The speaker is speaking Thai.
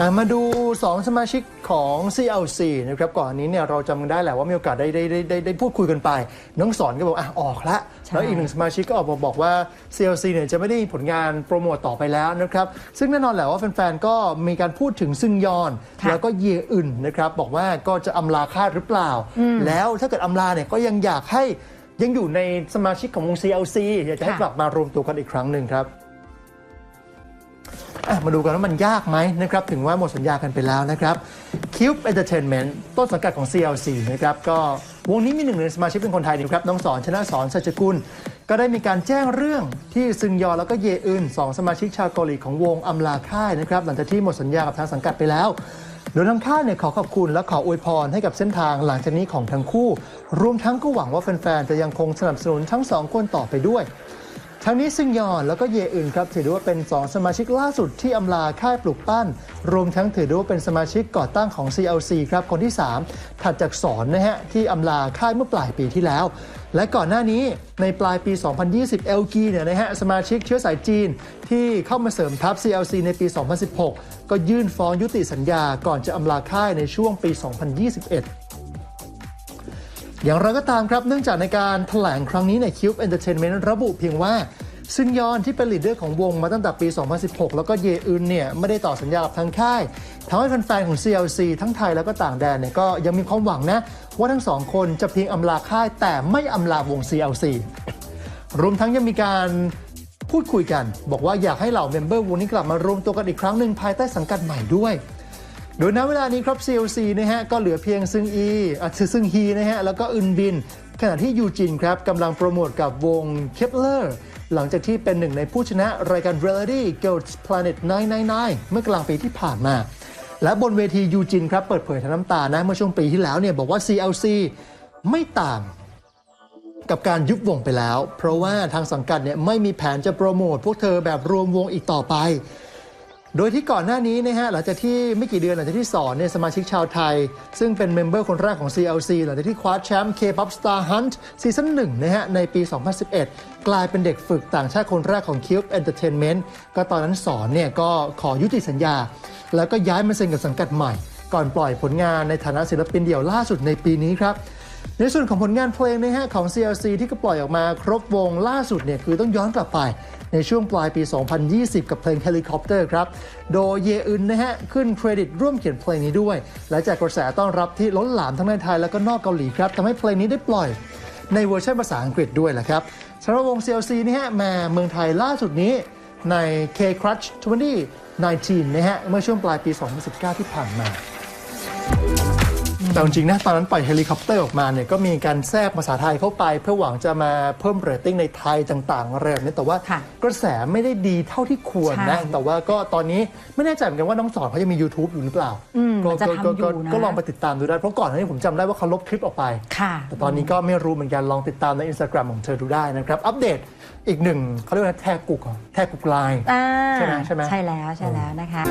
อะมาดู 2 สมาชิกของ CLC นะครับก่อนอันนี้เนี่ยเราจำกันได้แหละว่ามีโอกาสได้ได้ได้ได้ได้พูดคุยกันไป น้องสอนก็บอกอะออกละใช่แล้วอีกหนึ่งสมาชิกก็ออกมาบอกว่า CLC เนี่ยจะไม่ได้มีผลงานโปรโมตต่อไปแล้วนะครับ ซึ่งแน่นอนแหละว่าแฟนๆ ก็มีการพูดถึงซึงยอนค่ะแล้วก็เยอึนนะครับบอกว่าก็จะอำลาค่ายหรือเปล่า แล้วถ้าเกิดอำลาเนี่ยก็ยังอยากให้ยังอยู่ในสมาชิกของวง CLC อยากจะให้ค่ะกลับมารวมตัวกันอีกครั้งหนึ่งครับอะ มาดูกันว่ามันยากไหมนะครับ ถึงว่าหมดสัญญากันไปแล้วนะครับ Cube Entertainment ต้นสังกัดของ CLC นะครับ ก็วงนี้มีหนึ่งในสมาชิกเป็นคนไทยนะครับ น้องสอนชนะสอนสัจกุล ก็ได้มีการแจ้งเรื่องที่ซึงยอแล้วก็เยอึนสองสมาชิกชาวเกาหลีของวงอำลาค่ายนะครับ หลังจากที่หมดสัญญากับทางสังกัดไปแล้วโดยทางค่ายเนี่ยขอขอบคุณและขออวยพรให้กับเส้นทางหลังจากนี้ของทั้งคู่ รวมทั้งก็หวังว่าแฟนๆจะยังคงสนับสนุนทั้งสองคนต่อไปด้วย ทั้งนี้ซึงยอนแล้วก็เยอึนครับถือได้ว่าเป็น 2 สมาชิกล่าสุดที่อำลาค่ายปลูกปั้น รวมทั้งถือได้ว่าเป็นสมาชิกก่อตั้งของ CLC ครับคนที่ 3 ถัดจากสอนนะฮะที่อำลาค่ายเมื่อปลายปีที่แล้ว และก่อนหน้านี้ในปลายปี 2020 LG เนี่ยนะฮะสมาชิกเชื้อสายจีน ที่เข้ามาเสริมทัพ CLC ในปี 2016 ก็ยื่นฟ้องยุติสัญญาก่อนจะอำลาค่ายในช่วงปี 2021 อย่างไรก็ตามครับ เนื่องจากในการแถลงครั้งนี้ใน Cube Entertainment ระบุเพียงว่าซึนยอนที่เป็นลีดเดอร์ของวงมาตั้งแต่ปี 2016 แล้วก็เยอึนเนี่ย ไม่ได้ต่อสัญญากับทางค่ายทำให้แฟนๆของ CLC ทั้งไทยแล้วก็ต่างแดนเนี่ย ก็ยังมีความหวังนะ ว่าทั้งสองคนจะเพียงอำลาค่ายแต่ไม่อำลาวง CLC รวมทั้งยังมีการพูดคุยกัน บอกว่าอยากให้เหล่าเมมเบอร์วงนี้กลับมารวมตัวกันอีกครั้งหนึ่งภายใต้สังกัดใหม่ด้วย โดยณเวลานี้ครับ CLC นะฮะก็เหลือเพียงซึ่งอีอะซึ่งฮีนะฮะแล้วก็อึนบิน ขณะที่ยูจินครับกำลังโปรโมทกับวง Kepler หลังจากที่เป็นหนึ่งในผู้ชนะรายการ Reality Girls Planet 999 เมื่อกลางปีที่ผ่านมา และบนเวทียูจินครับเปิดเผยทั้งน้ำตานะเมื่อช่วงปีที่แล้วเนี่ยบอกว่า CLC ไม่ต่างกับการยุบวงไปแล้ว เพราะว่าทางสังกัดเนี่ยไม่มีแผนจะโปรโมทพวกเธอแบบรวมวงอีกต่อไป โดยที่ก่อนหน้านี้นะฮะหลังจากที่ไม่กี่เดือนหลังจากที่สอนเนี่ยสมาชิกชาวไทย ซึ่งเป็นเมมเบอร์คนแรกของ CLC หลังจากที่คว้าแชมป์ K-pop Star Hunt ซีซั่นหนึ่งนะฮะในปี 2011 กลายเป็นเด็กฝึกต่างชาติคนแรกของ Cube Entertainment ก็ตอนนั้นสอนเนี่ยก็ขอยุติสัญญา แล้วก็ย้ายมาเซ็นกับสังกัดใหม่ ก่อนปล่อยผลงานในฐานะศิลปินเดี่ยวล่าสุดในปีนี้ครับในส่วนของผลงานเพลงนะฮะของ CLC ที่ก็ปล่อยออกมาครบวงล่าสุดเนี่ยคือต้องย้อนกลับไป ในช่วงปลายปี 2020 กับเพลง Helicopter ครับ โดยเยอึนนะฮะ ขึ้นเครดิตร่วมเขียนเพลงนี้ด้วย และจากกระแสต้อนรับที่ล้นหลามทั้งในไทยและก็นอกเกาหลีครับทำให้เพลงนี้ได้ปล่อยในเวอร์ชันภาษาอังกฤษด้วยแหละครับสำหรับวง CLC นี่ฮะมาเมืองไทยล่าสุดนี้ใน K Crutch 2019 นะฮะ เมื่อช่วงปลายปี 2019 ที่ผ่านมา แต่จริงๆนะตอนนั้นปล่อยเฮลิคอปเตอร์ออกมาเนี่ยก็มีการแทรกภาษาไทยเข้าไป เพื่อหวังจะมาเพิ่มเรตติ้งในไทยต่างๆอะไรแบบนี้แต่ว่าค่ะกระแสไม่ได้ดีเท่าที่ควรนะใช่แต่ว่าก็ตอนนี้ไม่แน่ใจเหมือนกันว่าน้องสอนเขายังมี YouTube อยู่หรือเปล่าอืมก็มันจะก็ทำอยู่ก็นะก็ลองไปติดตามดูได้เพราะก่อนหน้านี้ผมจำได้ว่าเขาลบคลิปออกไป ค่ะ แต่ตอนนี้ก็ไม่รู้เหมือนกันลองติดตามใน Instagram ของเธอดูได้นะครับ อัปเดตอีกหนึ่งเขาเรียกว่าแทกกุกเหรอแทกกุกไลน์ อ่าใช่ไหมใช่ไหม ใช่แล้วใช่แล้วนะคะ